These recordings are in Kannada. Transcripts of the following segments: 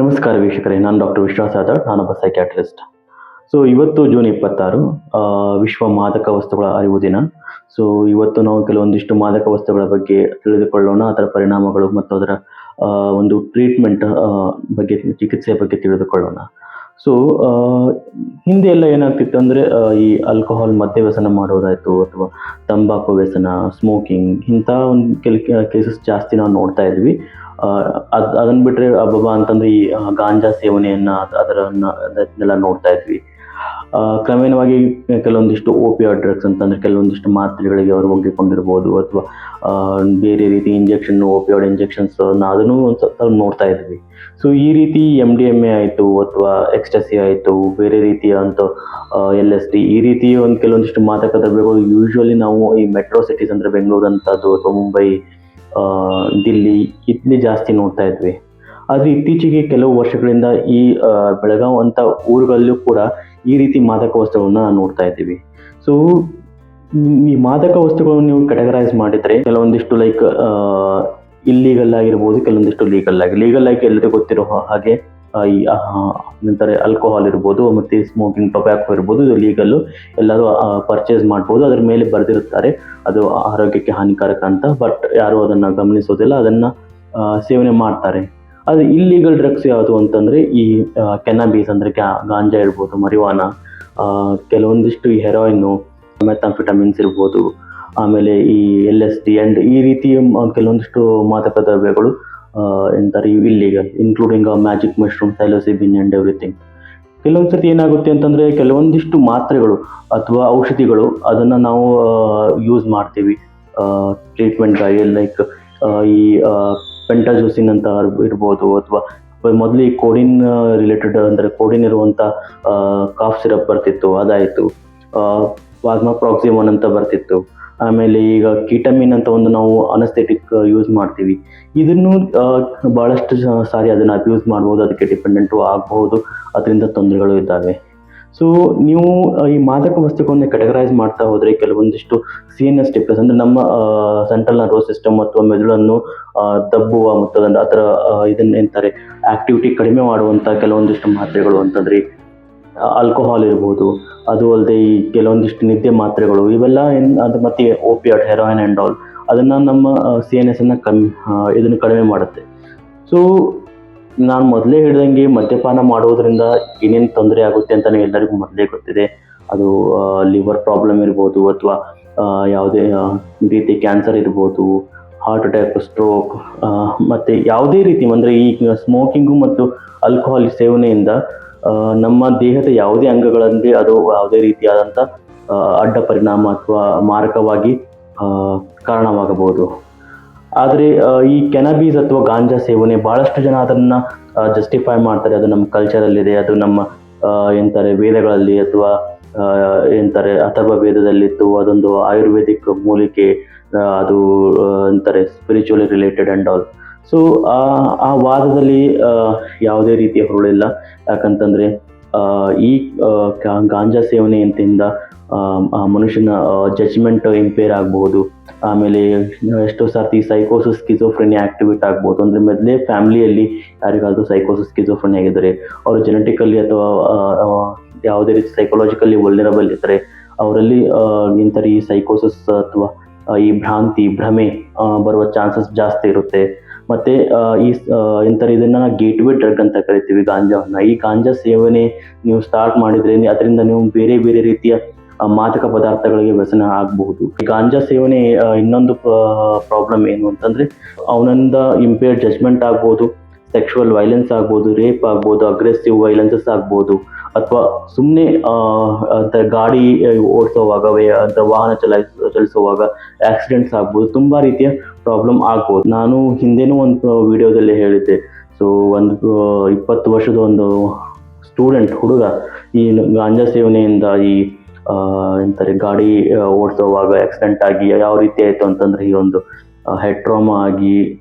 ನಮಸ್ಕಾರ ವೀಕ್ಷಕರೇ, ನಾನು ಡಾಕ್ಟರ್ ವಿಶ್ವಾಸ್ ಯಾದವ್, ನಾನೊಬ್ಬ ಸೈಕ್ಯಾಟ್ರಿಸ್ಟ್ ಸೊ ಇವತ್ತು ಜೂನ್ ಇಪ್ಪತ್ತಾರು ವಿಶ್ವ ಮಾದಕ ವಸ್ತುಗಳ ಅರಿವು ದಿನ. ಸೊ ಇವತ್ತು ನಾವು ಕೆಲವೊಂದಿಷ್ಟು ಮಾದಕ ವಸ್ತುಗಳ ಬಗ್ಗೆ ತಿಳಿದುಕೊಳ್ಳೋಣ, ಅದರ ಪರಿಣಾಮಗಳು ಮತ್ತು ಅದರ ಒಂದು ಟ್ರೀಟ್ಮೆಂಟ್ ಬಗ್ಗೆ ಚಿಕಿತ್ಸೆ ಬಗ್ಗೆ ತಿಳಿದುಕೊಳ್ಳೋಣ. ಸೊ ಹಿಂದೆ ಎಲ್ಲ ಏನಾಗ್ತಿತ್ತು ಅಂದರೆ ಈ ಆಲ್ಕೋಹಾಲ್ ಮದ್ಯ ವ್ಯಸನ ಮಾಡೋದಾಯಿತು ಅಥವಾ ತಂಬಾಕು ವ್ಯಸನ ಸ್ಮೋಕಿಂಗ್ ಇಂಥ ಒಂದು ಕೆಲ ಕೇಸಸ್ ಜಾಸ್ತಿ ನಾವು ನೋಡ್ತಾ ಇದ್ವಿ. ಅದು ಅದನ್ನು ಬಿಟ್ಟರೆ ಅಬ್ಬಬ್ಬ ಅಂತಂದ್ರೆ ಈ ಗಾಂಜಾ ಸೇವನೆಯನ್ನು ಅದರನ್ನು, ಅದನ್ನೆಲ್ಲ ನೋಡ್ತಾ ಇದ್ವಿ. ಕ್ರಮೇಣವಾಗಿ ಕೆಲವೊಂದಿಷ್ಟು ಓಪಿಯಾಯ್ಡ್ ಡ್ರಗ್ಸ್ ಅಂತಂದರೆ ಕೆಲವೊಂದಿಷ್ಟು ಮಾತ್ರೆಗಳಿಗೆ ಅವರು ಒಗ್ಗಿಕೊಂಡಿರ್ಬೋದು ಅಥವಾ ಬೇರೆ ರೀತಿ ಇಂಜೆಕ್ಷನ್ ಓಪಿಯಾಯ್ಡ್ ಇಂಜೆಕ್ಷನ್ಸ್ ಅದನ್ನು ಸ್ವಲ್ಪ ನೋಡ್ತಾ ಇದ್ವಿ. ಸೊ ಈ ರೀತಿ ಎಂ ಡಿ ಎಂ ಎ ಆಯಿತು ಅಥವಾ ಎಕ್ಸ್ಟಸಿ ಆಯಿತು, ಬೇರೆ ರೀತಿಯ ಅಂತ ಎಲ್ ಎಸ್ ಡಿ ಈ ರೀತಿ ಒಂದು ಕೆಲವೊಂದಿಷ್ಟು ಮಾದಕ ದ್ರವ್ಯಗಳು ಯೂಶ್ವಲಿ ನಾವು ಈ ಮೆಟ್ರೋ ಸಿಟೀಸ್ ಅಂದರೆ ಬೆಂಗಳೂರು ಅಂಥದ್ದು ಅಥವಾ ಮುಂಬೈ ದಿಲ್ಲಿ ಇಲ್ಲಿ ಜಾಸ್ತಿ ನೋಡ್ತಾ ಇದ್ವಿ. ಆದರೆ ಇತ್ತೀಚೆಗೆ ಕೆಲವು ವರ್ಷಗಳಿಂದ ಈ ಬೆಳಗಾವ್ ಅಂತ ಊರುಗಳಲ್ಲೂ ಕೂಡ ಈ ರೀತಿ ಮಾದಕ ವಸ್ತುಗಳನ್ನ ನೋಡ್ತಾ ಇದ್ದೀವಿ. ಸೊ ಈ ಮಾದಕ ವಸ್ತುಗಳನ್ನು ನೀವು ಕೆಟಗರೈಸ್ ಮಾಡಿದರೆ ಕೆಲವೊಂದಿಷ್ಟು ಲೈಕ್ ಇಲ್ಲೀಗಲ್ ಆಗಿರ್ಬೋದು, ಕೆಲವೊಂದಿಷ್ಟು ಲೀಗಲ್ ಆಗಿ ಲೀಗಲ್ ಆಗಿ ಎಲ್ಲರಿಗೂ ಗೊತ್ತಿರೋ ಹಾಗೆ ಈ ನಂತರ ಆಲ್ಕೋಹಾಲ್ ಇರ್ಬೋದು, ಮತ್ತು ಸ್ಮೋಕಿಂಗ್ ಟೊಬ್ಯಾಕೋ ಇರ್ಬೋದು, ಇದು ಲೀಗಲ್ಲು ಎಲ್ಲರೂ ಪರ್ಚೇಸ್ ಮಾಡ್ಬೋದು, ಅದ್ರ ಮೇಲೆ ಬರೆದಿರುತ್ತಾರೆ. ಅದು ಆರೋಗ್ಯಕ್ಕೆ ಹಾನಿಕಾರಕ ಅಂತ ಬಟ್ ಯಾರು ಅದನ್ನು ಗಮನಿಸೋದಿಲ್ಲ, ಅದನ್ನು ಸೇವನೆ ಮಾಡ್ತಾರೆ. ಅದು ಇಲ್ಲೀಗಲ್ ಡ್ರಗ್ಸ್ ಯಾವುದು ಅಂತಂದರೆ ಈ ಕೆನಬೀಸ್ ಅಂದರೆ ಕ್ಯಾ ಗಾಂಜಾ ಇರ್ಬೋದು ಮರಿವಾನ ಕೆಲವೊಂದಿಷ್ಟು ಈ ಹೆರೋಯಿನ್ನು ಮೆಥಾಂಫಿಟಮಿನ್ಸ್ ಇರ್ಬೋದು, ಆಮೇಲೆ ಈ ಎಲ್ ಎಸ್ ಡಿ ಆ್ಯಂಡ್ ಈ ರೀತಿ ಕೆಲವೊಂದಿಷ್ಟು ಮಾದಕ ದ್ರವ್ಯಗಳು ಎಂತಾರೆ ಇವು illegal including magic mushroom psilocybin and everything ಕೆಲವೊಂದು ಸರ್ತಿ ಏನಾಗುತ್ತೆ ಅಂತಂದರೆ ಕೆಲವೊಂದಿಷ್ಟು ಮಾತ್ರೆಗಳು ಅಥವಾ ಔಷಧಿಗಳು ಅದನ್ನು ನಾವು ಯೂಸ್ ಮಾಡ್ತೀವಿ. ಟ್ರೀಟ್ಮೆಂಟ್ಗಾಗಿ ಲೈಕ್ ಈ ಪೆಂಟಾಜೂಸಿನ್ ಅಂತ ಇರ್ಬೋದು ಅಥವಾ ಮೊದಲು ಈ ಕೋಡಿನ್ ರಿಲೇಟೆಡ್ ಅಂದರೆ ಕೋಡಿನ್ ಇರುವಂಥ ಕಾಫ್ ಸಿರಪ್ ಬರ್ತಿತ್ತು, ಅದಾಯಿತು. ಪ್ಲಾಸ್ಮಾ ಪ್ರಾಕ್ಸಿಮನ್ ಅಂತ ಬರ್ತಿತ್ತು. ಆಮೇಲೆ ಈಗ ಕಿಟಮಿನ್ ಅಂತ ಒಂದು ನಾವು ಅನಸ್ಥೆಟಿಕ್ ಯೂಸ್ ಮಾಡ್ತೀವಿ. ಇದನ್ನು ಭಾಳಷ್ಟು ಸಾರಿ ಅದನ್ನು ಅಬ್ಯೂಸ್ ಮಾಡ್ಬೋದು, ಅದಕ್ಕೆ ಡಿಪೆಂಡೆಂಟು ಆಗಬಹುದು. ಅದರಿಂದ ತೊಂದರೆಗಳು ಇದ್ದಾವೆ. ಸೊ ನೀವು ಈ ಮಾದಕ ವಸ್ತುಗಳನ್ನೇ ಕೆಟಗರೈಸ್ ಮಾಡ್ತಾ ಹೋದರೆ ಕೆಲವೊಂದಿಷ್ಟು ಸಿ ಎನ್ ಎಸ್ ಟಿಪ್ಲಸ್ ಅಂದರೆ ನಮ್ಮ ಸೆಂಟ್ರಲ್ ನರ್ವಸ್ ಸಿಸ್ಟಮ್ ಅಥವಾ ಮೆದುಳನ್ನು ದಬ್ಬುವ ಮತ್ತು ಅದನ್ನು ಅದರ ಇದನ್ನ ಎಂತಾರೆ ಆಕ್ಟಿವಿಟಿ ಕಡಿಮೆ ಮಾಡುವಂಥ ಕೆಲವೊಂದಿಷ್ಟು ಮಾತ್ರೆಗಳು ಅಂತಂದ್ರೆ ಆಲ್ಕೋಹಾಲ್ ಇರ್ಬೋದು, ಅದು ಅಲ್ಲದೆ ಈ ಕೆಲವೊಂದಿಷ್ಟು ನಿದ್ದೆ ಮಾತ್ರೆಗಳು, ಇವೆಲ್ಲ ಏನ್, ಅದು ಮತ್ತೆ ಓಪಿಯಾಡ್ ಹೆರೋಯಿನ್ ಆ್ಯಂಡ್ ಆಲ್ ಅದನ್ನು ನಮ್ಮ ಸಿ ಎನ್ ಎಸ್ ಅನ್ನು ಕಮ್ಮಿ ಇದನ್ನು ಕಡಿಮೆ ಮಾಡುತ್ತೆ. ಸೊ ನಾನು ಮೊದಲೇ ಹೇಳ್ದಂಗೆ ಮದ್ಯಪಾನ ಮಾಡೋದ್ರಿಂದ ಏನೇನು ತೊಂದರೆ ಆಗುತ್ತೆ ಅಂತಲೇ ಎಲ್ಲರಿಗೂ ಮೊದಲೇ ಗೊತ್ತಿದೆ. ಅದು ಲಿವರ್ ಪ್ರಾಬ್ಲಮ್ ಇರ್ಬೋದು ಅಥವಾ ಯಾವುದೇ ರೀತಿ ಕ್ಯಾನ್ಸರ್ ಇರ್ಬೋದು ಹಾರ್ಟ್ ಅಟ್ಯಾಕ್ ಸ್ಟ್ರೋಕ್ ಮತ್ತು ಯಾವುದೇ ರೀತಿ ಅಂದರೆ ಈ ಸ್ಮೋಕಿಂಗು ಮತ್ತು ಆಲ್ಕೋಹಾಲ್ ಸೇವನೆಯಿಂದ ನಮ್ಮ ದೇಹದ ಯಾವುದೇ ಅಂಗಗಳಲ್ಲಿ ಅದು ಯಾವುದೇ ರೀತಿಯಾದಂಥ ಅಡ್ಡ ಪರಿಣಾಮ ಅಥವಾ ಮಾರಕವಾಗಿ ಕಾರಣವಾಗಬಹುದು. ಆದರೆ ಈ ಕೆನಬೀಸ್ ಅಥವಾ ಗಾಂಜಾ ಸೇವನೆ ಭಾಳಷ್ಟು ಜನ ಅದನ್ನು ಜಸ್ಟಿಫೈ ಮಾಡ್ತಾರೆ. ಅದು ನಮ್ಮ ಕಲ್ಚರಲ್ಲಿದೆ ಅದು ನಮ್ಮ ಎಂತಾರೆ, ವೇದಗಳಲ್ಲಿ ಅಥವಾ ಎಂತಾರೆ, ಅಥರ್ವ ವೇದದಲ್ಲಿತ್ತು ಅದೊಂದು ಆಯುರ್ವೇದಿಕ್ ಮೂಲಿಕೆ ಅದು ಎಂತಾರೆ spiritually related and also ಆ ವಾದದಲ್ಲಿ ಯಾವುದೇ ರೀತಿಯ ಹುರುಳಿಲ್ಲ. ಯಾಕಂತಂದರೆ ಈ ಗಾಂಜಾ ಸೇವನೆಯಿಂದ ಮನುಷ್ಯನ ಜಜ್ಮೆಂಟ್ ಇಂಪೇರ್ ಆಗಬಹುದು ಆಮೇಲೆ ಎಷ್ಟೋ ಸರ್ತಿ ಸೈಕೋಸಿಸ್ ಸ್ಕಿಜೋಫ್ರೆನಿ ಆಕ್ಟಿವೇಟ್ ಆಗ್ಬೋದು. ಅಂದರೆ ಮೊದಲೇ ಫ್ಯಾಮಿಲಿಯಲ್ಲಿ ಯಾರಿಗಾದರೂ ಸೈಕೋಸಿಸ್ ಸ್ಕಿಜೋಫ್ರೆನಿ ಆಗಿದ್ದಾರೆ, ಅವರು ಜೆನೆಟಿಕಲಿ ಅಥವಾ ಯಾವುದೇ ರೀತಿ ಸೈಕೋಲಾಜಿಕಲಿ ಒಳ್ಳೆರಬಲ್ ಇದ್ದರೆ, ಅವರಲ್ಲಿ ಇಂಥ ಈ ಸೈಕೋಸಿಸ್ ಅಥವಾ ಈ ಭ್ರಾಂತಿ, ಭ್ರಮೆ ಬರುವ ಚಾನ್ಸಸ್ ಜಾಸ್ತಿ ಇರುತ್ತೆ. ಮತ್ತೆ ಈ ಇಂಥರ ಇದನ್ನ ಗೇಟ್ವೇ ಡ್ರಗ್ ಅಂತ ಕರಿತೀವಿ, ಗಾಂಜಾವನ್ನ. ಈ ಗಾಂಜಾ ಸೇವನೆ ನೀವು ಸ್ಟಾರ್ಟ್ ಮಾಡಿದ್ರೆ ಅದರಿಂದ ನೀವು ಬೇರೆ ಬೇರೆ ರೀತಿಯ ಮಾದಕ ಪದಾರ್ಥಗಳಿಗೆ ವ್ಯಸನ ಆಗಬಹುದು. ಗಾಂಜಾ ಸೇವನೆ ಇನ್ನೊಂದು ಪ್ರಾಬ್ಲಮ್ ಏನು ಅಂತಂದ್ರೆ, ಅವನಿಂದ ಇಂಪೇರ್ ಜಜ್ಮೆಂಟ್ ಆಗ್ಬೋದು ಸೆಕ್ಷುವಲ್ ವೈಲೆನ್ಸ್ ಆಗ್ಬೋದು ರೇಪ್ ಆಗ್ಬೋದು ಅಗ್ರೆಸಿವ್ ವೈಲೆನ್ಸಸ್ ಆಗ್ಬೋದು, ಅಥವಾ ಸುಮ್ಮನೆ ಗಾಡಿ ಓಡಿಸೋವಾಗ ವಾಹನ ಚಲಾಯಿಸ ಚಲಿಸುವಾಗ ಆಕ್ಸಿಡೆಂಟ್ಸ್ ಆಗ್ಬೋದು, ತುಂಬಾ ರೀತಿಯ ಪ್ರಾಬ್ಲಮ್ ಆಗ್ಬೋದು. ನಾನು ಹಿಂದೆನೂ ಒಂದು ವಿಡಿಯೋದಲ್ಲಿ ಹೇಳಿದ್ದೆ. ಸೊ ಒಂದು ಇಪ್ಪತ್ತು ವರ್ಷದ ಒಂದು ಸ್ಟೂಡೆಂಟ್ ಹುಡುಗ, ಈ ಗಾಂಜಾ ಸೇವನೆಯಿಂದ ಈ ಎಂತಾರೆ ಗಾಡಿ ಓಡಿಸೋವಾಗ ಆಕ್ಸಿಡೆಂಟ್ ಆಗಿ ಯಾವ ರೀತಿ ಆಯಿತು ಅಂತಂದ್ರೆ ಈ ಒಂದು ಹೆಡ್ ಟ್ರಾಮಾ ಆಗಿ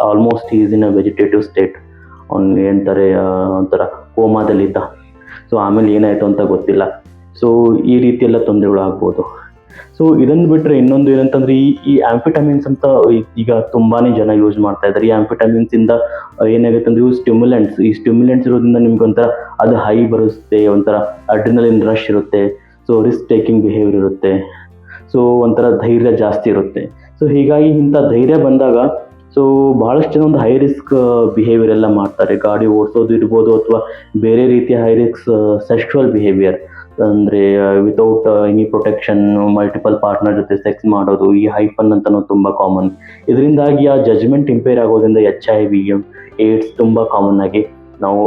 almost is in a vegetative state ಅವ್ನು ಎಂತಾರೆ ಒಂಥರ ಕೋಮಾದಲ್ಲಿದ್ದ ಸೊ ಆಮೇಲೆ ಏನಾಯಿತು ಅಂತ ಗೊತ್ತಿಲ್ಲ. ಸೊ ಈ ರೀತಿ ಎಲ್ಲ ತೊಂದರೆಗಳು ಆಗ್ಬೋದು. ಸೊ ಇದನ್ನು ಬಿಟ್ಟರೆ ಇನ್ನೊಂದು ಏನಂತಂದ್ರೆ ಈ ಈ ಆಂಫಿಟಮಿನ್ಸ್ ಅಂತ ಈಗ ತುಂಬಾನೇ ಜನ ಯೂಸ್ ಮಾಡ್ತಾ ಇದ್ದಾರೆ. ಈ ಆಂಫಿಟಮಿನ್ಸ್ ಇಂದ ಏನಾಗುತ್ತೆ ಅಂದ್ರೆ ಇವು ಸ್ಟಿಮ್ಯುಲೆಂಟ್ಸ್ ಈ ಸ್ಟಿಮ್ಯುಲೆಂಟ್ಸ್ ಇರೋದ್ರಿಂದ ನಿಮ್ಗೆ ಒಂಥರ ಅದು ಹೈ ಬರುತ್ತೆ, ಒಂಥರ ಅಡ್ರಿನಲಿನ್ ರಶ್ ಇರುತ್ತೆ. ಸೊ ರಿಸ್ಕ್ ಟೇಕಿಂಗ್ ಬಿಹೇವಿಯರ್ ಇರುತ್ತೆ. ಸೊ ಒಂಥರ ಧೈರ್ಯ ಜಾಸ್ತಿ ಇರುತ್ತೆ. ಸೊ ಹೀಗಾಗಿ ಇಂಥ ಧೈರ್ಯ ಬಂದಾಗ ಸೊ ಬಹಳಷ್ಟು ಜನ ಒಂದು ಹೈ ರಿಸ್ಕ್ ಬಿಹೇವಿಯರ್ ಎಲ್ಲ ಮಾಡ್ತಾರೆ. ಗಾಡಿ ಓಡಿಸೋದು ಇರ್ಬೋದು ಅಥವಾ ಬೇರೆ ರೀತಿಯ ಹೈ ರಿಸ್ಕ್ ಸೆಕ್ಷುವಲ್ ಬಿಹೇವಿಯರ್ ಅಂದರೆ without any protection multiple partner ಜೊತೆ ಸೆಕ್ಸ್ ಮಾಡೋದು, ಈ ಹೈಫನ್ ಅಂತಲೂ ತುಂಬ ಕಾಮನ್ ಇದರಿಂದಾಗಿ ಆ ಜಜ್ಮೆಂಟ್ ಇಂಪೇರ್ ಆಗೋದ್ರಿಂದ ಎಚ್ ಐ ವಿ ಏಡ್ಸ್ ತುಂಬ ಕಾಮನ್ ಆಗಿ ನಾವು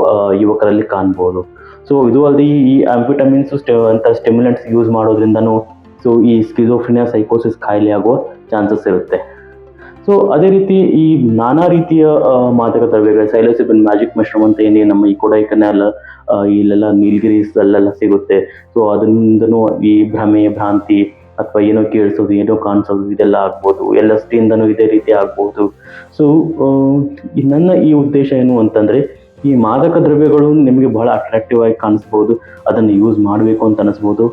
ಯುವಕರಲ್ಲಿ ಕಾಣ್ಬೋದು. ಸೊ ಇದು ಅಲ್ಲದೆ ಈ ಆಂಫಿಟಮಿನ್ಸ್ ಅಂತ ಸ್ಟಿಮ್ಯುಲೆಂಟ್ಸ್ ಯೂಸ್ ಮಾಡೋದ್ರಿಂದನೂ ಸೊ ಈ ಸ್ಕಿಜೋಫ್ರಿನಿಯಾ ಸೈಕೋಸಿಸ್ ಕಾಯಿಲೆ ಆಗುವ ಚಾನ್ಸಸ್ ಇರುತ್ತೆ. ಸೊ ಅದೇ ರೀತಿ ಈ ನಾನಾ ರೀತಿಯ ಮಾದಕ ದ್ರವ್ಯಗಳು ಸೈಲೋಸಿಬಿನ್ ಮ್ಯಾಜಿಕ್ ಮಶ್ರೂಮ್ ಅಂತ ಏನೇ ನಮ್ಮ ಈ ಕೊಡೈಕನಾಲ್ ಇಲ್ಲೆಲ್ಲ ನೀಲಗಿರೀಸ್ ಅಲ್ಲೆಲ್ಲ ಸಿಗುತ್ತೆ. ಸೊ ಅದರಿಂದನೂ ಈ ಭ್ರಮೆ, ಭ್ರಾಂತಿ ಅಥವಾ ಏನೋ ಕೇಳಿಸೋದು, ಏನೋ ಕಾಣಿಸೋದು, ಇದೆಲ್ಲ ಆಗ್ಬೋದು. ಎಲ್ಲ ಸ್ಟಿಯಿಂದನೂ ಇದೇ ರೀತಿ ಆಗ್ಬೋದು. ಸೊ ನನ್ನ ಈ ಉದ್ದೇಶ ಏನು ಅಂತಂದರೆ, ಈ ಮಾದಕ ದ್ರವ್ಯಗಳು ನಿಮಗೆ ಬಹಳ ಅಟ್ರಾಕ್ಟಿವ್ ಆಗಿ ಕಾಣಿಸ್ಬೋದು. ಅದನ್ನು ಯೂಸ್ ಮಾಡಬೇಕು ಅಂತ ಅನಿಸ್ಬೋದು.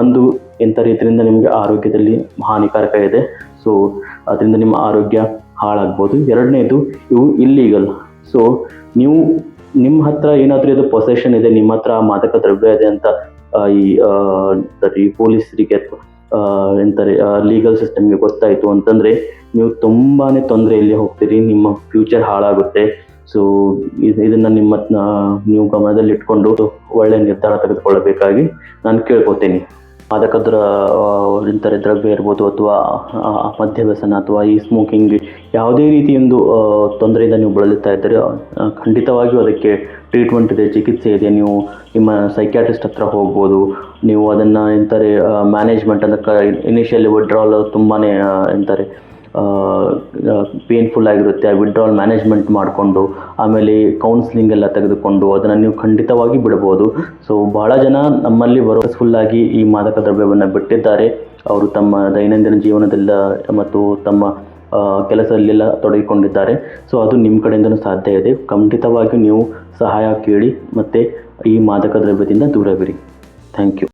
ಒಂದು, ಎಂಥ ರೀತಿಯಿಂದ ನಿಮಗೆ ಆರೋಗ್ಯದಲ್ಲಿ ಹಾನಿಕಾರಕ ಇದೆ. ಸೊ ಅದರಿಂದ ನಿಮ್ಮ ಆರೋಗ್ಯ ಹಾಳಾಗ್ಬೋದು. ಎರಡನೇದು, ಇವು ಇಲ್ಲೀಗಲ್ ಸೊ ನೀವು ನಿಮ್ಮ ಹತ್ರ ಏನಾದರೂ ಇದು ಪೊಸೆಷನ್ ಇದೆ, ನಿಮ್ಮ ಹತ್ರ ಮಾದಕ ದ್ರವ್ಯ ಇದೆ ಅಂತ ಈ ಸರಿ, ಪೊಲೀಸರಿಗೆ ಎಂತಾರೆ ಲೀಗಲ್ ಸಿಸ್ಟಮ್ಗೆ ಗೊತ್ತಾಯಿತು ಅಂತಂದರೆ, ನೀವು ತುಂಬಾ ತೊಂದರೆಯಲ್ಲಿ ಹೋಗ್ತೀರಿ, ನಿಮ್ಮ ಫ್ಯೂಚರ್ ಹಾಳಾಗುತ್ತೆ. ಸೊ ಇದನ್ನು ನಿಮ್ಮ ನೀವು ಗಮನದಲ್ಲಿ ಇಟ್ಕೊಂಡು ಒಳ್ಳೆಯ ನಿರ್ಧಾರ ತೆಗೆದುಕೊಳ್ಳಬೇಕಾಗಿ ನಾನು ಕೇಳ್ಕೊತೀನಿ. ಮಾದಕ ದ್ರ ದ್ರವ್ಯ ಇರ್ಬೋದು ಅಥವಾ ಮದ್ಯವ್ಯಸನ ಮದ್ಯ ವ್ಯಸನ ಅಥವಾ ಈ ಸ್ಮೋಕಿಂಗ್ ಯಾವುದೇ ರೀತಿಯೊಂದು ಒಂದು ತೊಂದರೆಯಿಂದ ನೀವು ಬಳಲುತ್ತಾ ಇದ್ದರೆ ಖಂಡಿತವಾಗಿಯೂ ಅದಕ್ಕೆ ಟ್ರೀಟ್ಮೆಂಟ್ ಇದೆ, ಚಿಕಿತ್ಸೆ ಇದೆ. ನೀವು ನಿಮ್ಮ ಸೈಕ್ಯಾಟ್ರಿಸ್ಟ್ ಹತ್ರ ಹೋಗ್ಬೋದು. ನೀವು ಅದನ್ನು ಎಂತಾರೆ ಮ್ಯಾನೇಜ್ಮೆಂಟ್ ಅದಕ್ಕೆ ಇನಿಷಿಯಲಿ ವಿಡ್ರಾಲ್ ತುಂಬಾ ಎಂತಾರೆ ಪೇನ್ಫುಲ್ ಆಗಿರುತ್ತೆ, ಆ ವಿಡ್ರಾಲ್ ಮ್ಯಾನೇಜ್ಮೆಂಟ್ ಮಾಡಿಕೊಂಡು, ಆಮೇಲೆ ಕೌನ್ಸಿಲಿಂಗ್ ಎಲ್ಲ ತೆಗೆದುಕೊಂಡು, ಅದನ್ನು ನೀವು ಖಂಡಿತವಾಗಿ ಬಿಡ್ಬೋದು. ಸೊ ಭಾಳ ಜನ ನಮ್ಮಲ್ಲಿ ಆಗಿ ಈ ಮಾದಕ ದ್ರವ್ಯವನ್ನು ಬಿಟ್ಟಿದ್ದಾರೆ. ಅವರು ತಮ್ಮ ದೈನಂದಿನ ಜೀವನದಲ್ಲ ಮತ್ತು ತಮ್ಮ ಕೆಲಸದಲ್ಲೆಲ್ಲ ತೊಡಗಿಕೊಂಡಿದ್ದಾರೆ. ಸೊ ಅದು ನಿಮ್ಮ ಕಡೆಯಿಂದನೂ ಸಾಧ್ಯ ಇದೆ. ಖಂಡಿತವಾಗಿ ನೀವು ಸಹಾಯ ಕೇಳಿ ಮತ್ತು ಈ ಮಾದಕ ದ್ರವ್ಯದಿಂದ ದೂರವಿರಿ. Thank you